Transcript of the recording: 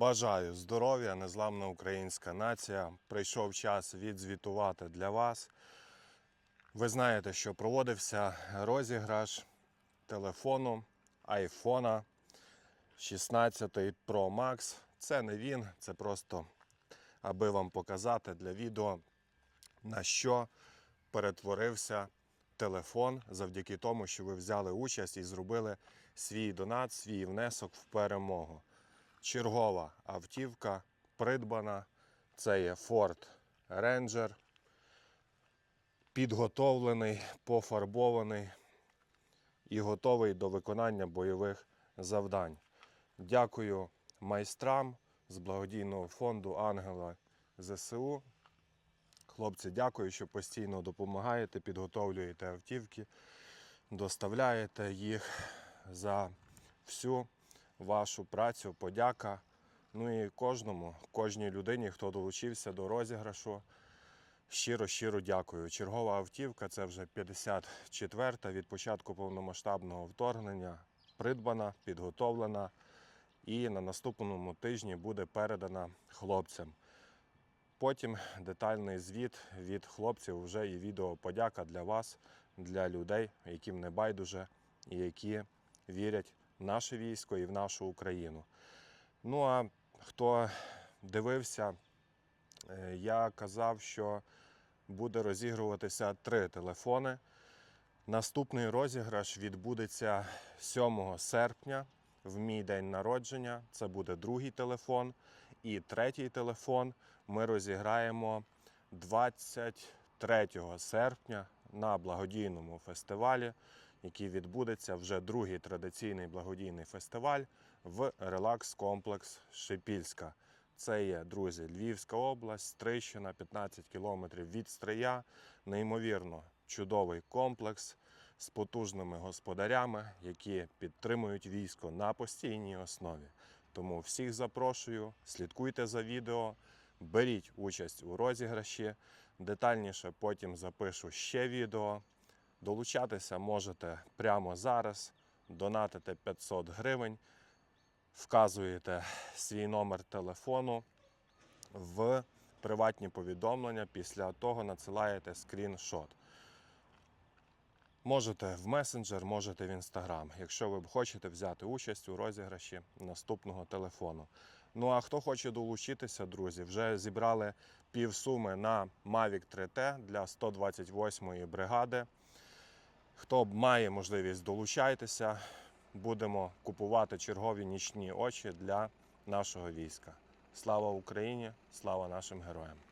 Бажаю здоров'я, незламна українська нація. Прийшов час відзвітувати для вас. Ви знаєте, що проводився розіграш телефону айфона 16 Pro Max. Це не він, це просто аби вам показати для відео, на що перетворився телефон завдяки тому, що ви взяли участь і зробили свій донат, свій внесок в перемогу. Чергова автівка придбана. Це є Ford Ranger. Підготовлений, пофарбований і готовий до виконання бойових завдань. Дякую майстрам з благодійного фонду Ангела ЗСУ. Хлопці, дякую, що постійно допомагаєте, підготовлюєте автівки, доставляєте їх за всю вашу працю. Подяка. Ну і кожному, кожній людині, хто долучився до розіграшу. Щиро, щиро дякую. Чергова автівка це вже 54-та від початку повномасштабного вторгнення. Придбана, підготовлена і на наступному тижні буде передана хлопцям. Потім детальний звіт від хлопців, вже і відео подяка для вас, для людей, яким не байдуже і які вірять наше військо і в нашу Україну. Ну а хто дивився, е, я казав, що буде розігруватися три телефони. Наступний розіграш відбудеться 7 серпня в мій день народження. Це буде другий телефон. І третій телефон ми розіграємо 23 серпня на благодійному фестивалі, який відбудеться вже другий традиційний благодійний фестиваль в релакс-комплекс Шипільська. Це є, друзі, Львівська область, Стрийщина, 15 кілометрів від Стрия. Неймовірно чудовий комплекс з потужними господарями, які підтримують військо на постійній основі. Тому всіх запрошую, слідкуйте за відео, беріть участь у розіграші. Детальніше потім запишу ще відео. Долучатися можете прямо зараз, донатите 500 гривень, вказуєте свій номер телефону в приватні повідомлення. Після того надсилаєте скріншот. Можете в месенджер, можете в інстаграм, якщо ви хочете взяти участь у розіграші наступного телефону. Ну а хто хоче долучитися, друзі, вже зібрали півсуми на Mavic 3T для 128-ї бригади. Хто має можливість, долучайтеся. Будемо купувати чергові нічні очі для нашого війська. Слава Україні! Слава нашим героям!